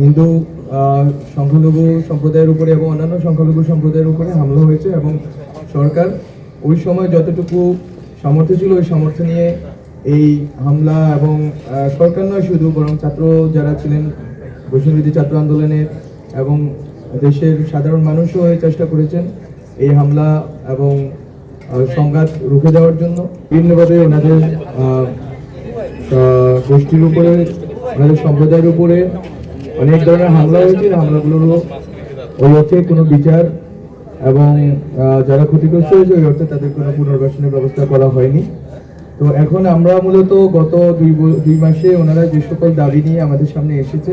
হিন্দু সংখ্যালঘু সম্প্রদায়ের উপরে এবং অন্যান্য সংখ্যালঘু সম্প্রদায়ের উপরে হামলা হয়েছে এবং সরকার ওই সময় যতটুকু সামর্থ্য ছিল ওই সামর্থ্য নিয়ে এই হামলা এবং সরকার নয় শুধু, বরং ছাত্র যারা ছিলেন বৈষ্ণবীতি ছাত্র আন্দোলনে এবং দেশের সাধারণ মানুষও এই চেষ্টা করেছেন এই হামলা এবং সংঘাত রুখে দেওয়ার জন্য। বিভিন্নভাবে ওনাদের গোষ্ঠীর উপরে, ওনাদের সম্প্রদায়ের উপরে অনেক ধরনের হামলা হয়েছে এই হামলাগুলোর ওই অর্থে কোনো বিচার এবং যারা ক্ষতিগ্রস্ত হয়েছে ওই অর্থে তাদের কোনো পুনর্বাসনের ব্যবস্থা করা হয়নি। তো এখন আমরা মূলত গত দুই দুই মাসে ওনারা যে সকল দাবি নিয়ে আমাদের সামনে এসেছে,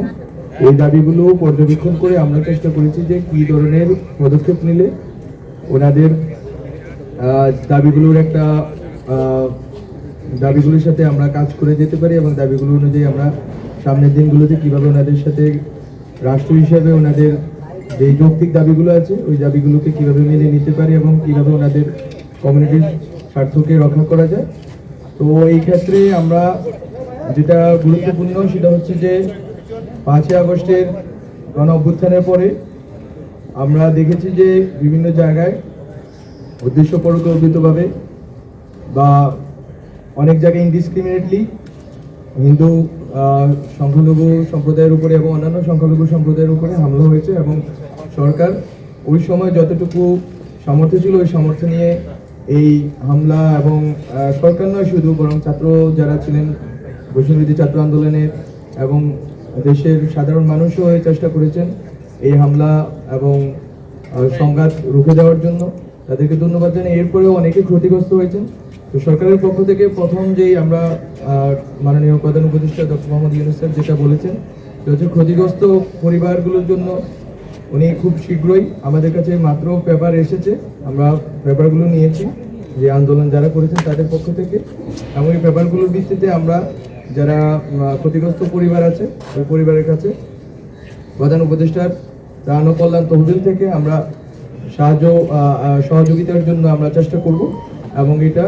এই দাবিগুলো পর্যবেক্ষণ করে আমরা চেষ্টা করেছি যে কি ধরনের পদক্ষেপ নিলে ওনাদের দাবিগুলোর একটা দাবিগুলোর সাথে আমরা কাজ করে যেতে পারি এবং দাবিগুলো অনুযায়ী আমরা সামনের দিনগুলোতে কীভাবে ওনাদের সাথে রাষ্ট্র হিসাবে ওনাদের যে যৌক্তিক দাবিগুলো আছে, ওই দাবিগুলোকে কীভাবে মেনে নিতে পারি এবং কীভাবে ওনাদের কমিউনিটির স্বার্থকে রক্ষা করা যায়। তো এই ক্ষেত্রে আমরা যেটা গুরুত্বপূর্ণ সেটা হচ্ছে যে, পাঁচই আগস্টের গণ অভ্যুত্থানের পরে আমরা দেখেছি যে বিভিন্ন জায়গায় উদ্দেশ্য পরিকল্পিতভাবে বা অনেক জায়গায় ইনডিসক্রিমিনেটলি হিন্দু সংখ্যালঘু সম্প্রদায়ের উপরে এবং অন্যান্য সংখ্যালঘু সম্প্রদায়ের উপরে হামলা হয়েছে এবং সরকার ওই সময় যতটুকু সামর্থ্য ছিল ওই সামর্থ্য নিয়ে এই হামলা এবং সরকার নয় শুধু, বরং ছাত্র যারা ছিলেন বৈষ্ণবীতি ছাত্র আন্দোলনের এবং দেশের সাধারণ মানুষও এই চেষ্টা করেছেন এই হামলা এবং সংঘাত রুখে দেওয়ার জন্য। তাদেরকে ধন্যবাদ জানাই। এরপরেও অনেকে ক্ষতিগ্রস্ত হয়েছেন। তো সরকারের পক্ষ থেকে প্রথম যেই আমরা মাননীয় প্রধান উপদেষ্টা ডক্টর মোহাম্মদ ইউনুস স্যার যেটা বলেছেন সেটা হচ্ছে ক্ষতিগ্রস্ত পরিবারগুলোর জন্য উনি খুব শীঘ্রই আমাদের কাছে মাত্র পেপার এসেছে, আমরা পেপারগুলো নিয়েছি, যে আন্দোলন যারা করেছেন তাদের পক্ষ থেকে। এবং এই পেপারগুলোর ভিত্তিতে আমরা যারা ক্ষতিগ্রস্ত পরিবার আছে, ওই পরিবারের কাছে প্রধান উপদেষ্টার ত্রাণ কল্যাণ তহবিল থেকে আমরা সাহায্য সহযোগিতার জন্য আমরা চেষ্টা করব এবং এটা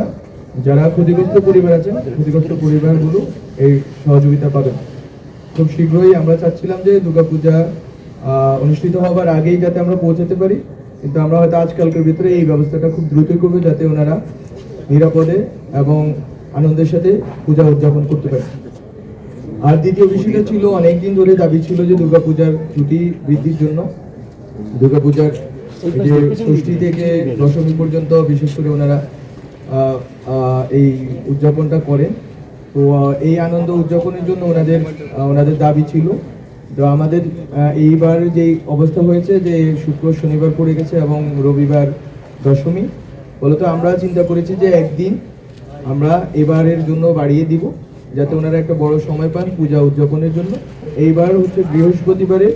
যারা ক্ষতিগ্রস্ত পরিবার আছেন, ক্ষতিগ্রস্ত পরিবারগুলো এই সহযোগিতা পাবেন। খুব শীঘ্রই আমরা চাচ্ছিলাম যে দুর্গাপূজা অনুষ্ঠিত হবার আগেই যাতে আমরা পৌঁছাতে পারি, কিন্তু আমরা হয়তো আজকালকার ভিতরে এই ব্যবস্থাটা খুব দ্রুতই করব যাতে ওনারা নিরাপদে এবং আনন্দের সাথে পূজা উদযাপন করতে পারে আর দ্বিতীয় বিষয়টা ছিল, অনেকদিন ধরে দাবি ছিল যে দুর্গাপূজার ছুটি বৃদ্ধির জন্য, দুর্গাপূজার যে ষষ্ঠী থেকে দশমী পর্যন্ত বিশেষ করে ওনারা এই উদযাপনটা করেন। তো এই আনন্দ উদযাপনের জন্য ওনাদের ওনাদের দাবি ছিল। তো আমাদের এইবার যে অবস্থা হয়েছে যে শুক্র শনিবার পড়ে গেছে এবং রবিবার দশমী বলতো আমরা চিন্তা করেছি যে একদিন আমরা এবারের জন্য বাড়িয়ে দিব, যাতে ওনারা একটা বড় সময় পান পূজা উদযাপনের জন্য। এইবার হচ্ছে বৃহস্পতিবারে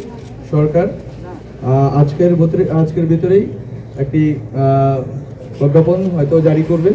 সরকার আজকের ভেতরে, আজকের ভেতরেই একটি প্রজ্ঞাপন হয়তো জারি করবে।